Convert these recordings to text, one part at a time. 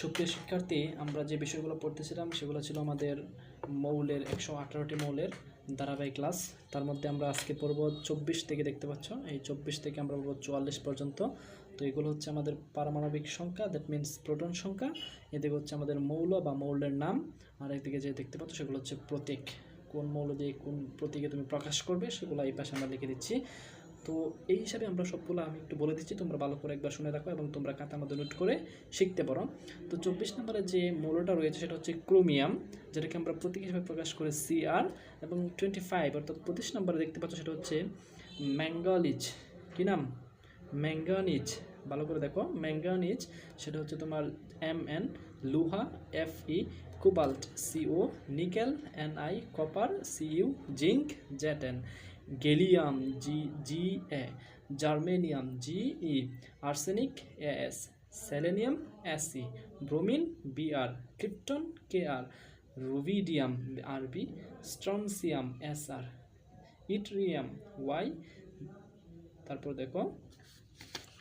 সুপ্রিয় শিক্ষার্থী, আমরা যে বিষয়গুলো পড়তেছিলাম সেগুলো ছিল আমাদের মৌলের একশো আঠারোটি মৌলের ধারাবাহিক ক্লাস। তার মধ্যে আমরা আজকে পড়ব চব্বিশ থেকে দেখতে পাচ্ছ। এই চব্বিশ থেকে আমরা পড়ব চুয়াল্লিশ পর্যন্ত। তো এগুলো হচ্ছে আমাদের পারমাণবিক সংখ্যা দ্যাট মিন্স প্রোটন সংখ্যা। এদিকে হচ্ছে আমাদের মৌল বা মৌলের নাম। আর একদিকে যে দেখতে পাচ্ছ সেগুলো হচ্ছে প্রতীক। কোন মৌল দিয়ে কোন প্রতীকে তুমি প্রকাশ করবে সেগুলো এই পাশে আমরা লিখে দিচ্ছি। তো এই হিসাবে আমরা সবগুলো আমি একটু বলে দিচ্ছি। তোমরা ভালো করে একবার শুনে রাখো এবং তোমরা খাতার মধ্যে নোট করে শিখতে পারো। তো চব্বিশ নম্বরে যে মৌলটা রয়েছে সেটা হচ্ছে ক্রোমিয়াম, যেটাকে আমরা প্রতীক হিসেবে প্রকাশ করে সিআর এবং টোয়েন্টি ফাইভ অর্থাৎ পঁচিশ নম্বরে দেখতে পাচ্ছ সেটা হচ্ছে ম্যাঙ্গালিজ কী নাম? ম্যাঙ্গানিজ। ভালো করে দেখো, ম্যাঙ্গানিজ, সেটা হচ্ছে তোমার M N লুহা F E cobalt C O nickel N I copper C U zinc Z N gallium, G G, A, germanium, G, E, arsenic S, selenium, S bromine, B, R, krypton, K, R, rubidium, R, B, strontium, S, R, yttrium, Y, তারপর দেখো,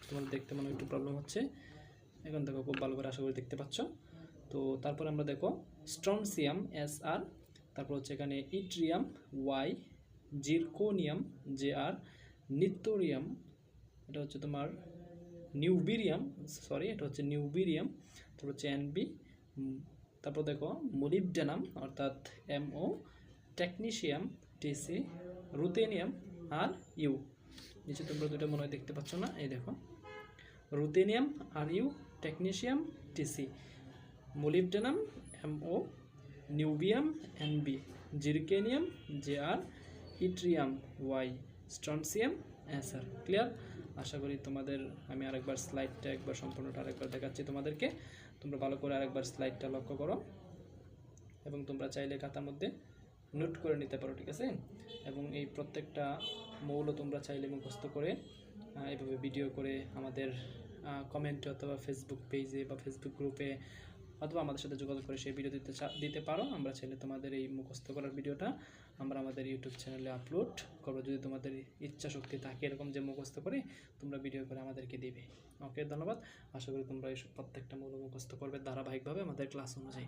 তোমার দেখতে মনে একটু problem হচ্ছে। এখন দেখো খুব ভালো করে আশা করি দেখতে পাচ্ছ। তো তারপর আমরা দেখো, স্ট্রনসিয়াম, এস, আর, তারপর হচ্ছে এখানে yttrium, Y zirconium Z R নিত্টোরিয়াম এটা হচ্ছে তোমার নিউবিরিয়াম সরি এটা হচ্ছে নিউবিরিয়াম, তারপর হচ্ছে এনবি তারপর দেখো মোলিবডেনাম, অর্থাৎ M O, technetium, T C, ruthenium R U. নিচে তোমরা দুটো মনে হয় দেখতে পাচ্ছ না? এই দেখো। Ruthenium R U, technetium, T C, molybdenum, M O, niobium, N B, zirconium Z R yttrium Y strontium Acer clear আশা করি তোমাদের, আমি আরেকবার স্লাইডটা একবার সম্পূর্ণটা আরেকবার দেখাচ্ছি তোমাদেরকে। তোমরা ভালো করে আরেকবার স্লাইডটা লক্ষ্য করো। এবং তোমরা চাইলে খাতার মধ্যে নোট করে নিতে পারো, ঠিক আছে? এবং এই প্রত্যেকটা মৌল তোমরা চাইলে মুখস্থ করে এভাবে ভিডিও করে আমাদের কমেন্টে অথবা ফেসবুক পেজে বা ফেসবুক গ্রুপে অথবা আমাদের সাথে যোগাযোগ করে সেই ভিডিও দিতে দিতে পারো। আমরা চাইলে তোমাদের এই মুখস্থ করার ভিডিওটা আমরা আমাদের ইউটিউব চ্যানেলে আপলোড করব। যদি তোমাদের ইচ্ছা শক্তি থাকে এরকম যে মুখস্থ করে, তোমরা ভিডিও করে আমাদেরকে দিবে। ওকে ধন্যবাদ। আশা করি তোমরা এই প্রত্যেকটা মূল্য মুখস্থ করবে ধারাবাহিকভাবে আমাদের ক্লাস অনুযায়ী।